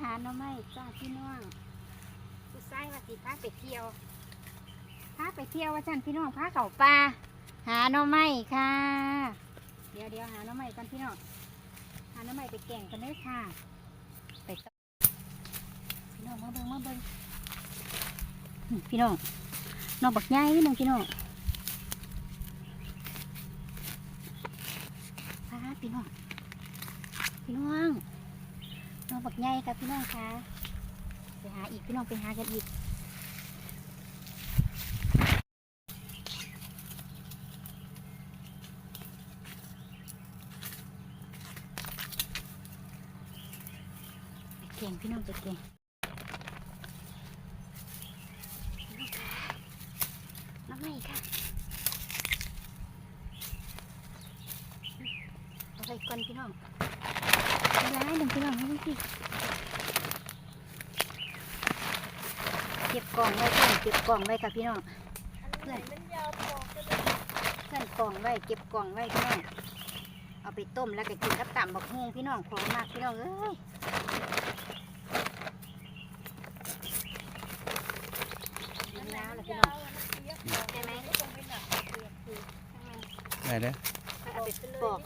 หาหน่อไม้จ้าพี่น้องผู้ชายว่าสิพาไปเที่ยวพาไปเที่ยวว่าจันพี่น้องพาเขาป่าหาหน่อไม้ค่ะ เดี๋ยวเดี๋ยวหาหน่อไม้กันพี่น้องหาหน่อไม้ไปแก่งกันเลยค่ะ ไปต่อพี่น้องมาเบิ่งมาเบิ่งนี่พี่น้องหน่อบักใหญ่พี่น้องพี่น้องพาพี่น้องพี่น้อง น้องบักใหญ่ครับพี่น้องคะไปหาอีกพี่น้องไปหากันอีกเก่งพี่น้องไปเก่งน้องคะน้องใหม่ค่ะเอาไปก่อนพี่น้อง ร้ายหนึ่งพี่น้องให้พี่เก็บกล่องไว้เพื่อนเก็บกล่องไว้ค่ะพี่น้องเพื่อนเพื่อนกล่องไว้เก็บกล่องไว้พี่น้องเอาไปต้มแล้วก็กินกับต่ำบักฮวงพี่น้องของมากพี่น้องเอ้ยน้ำยาวเลยพี่น้องใช่ไหมได้เด้อเอาไปปอก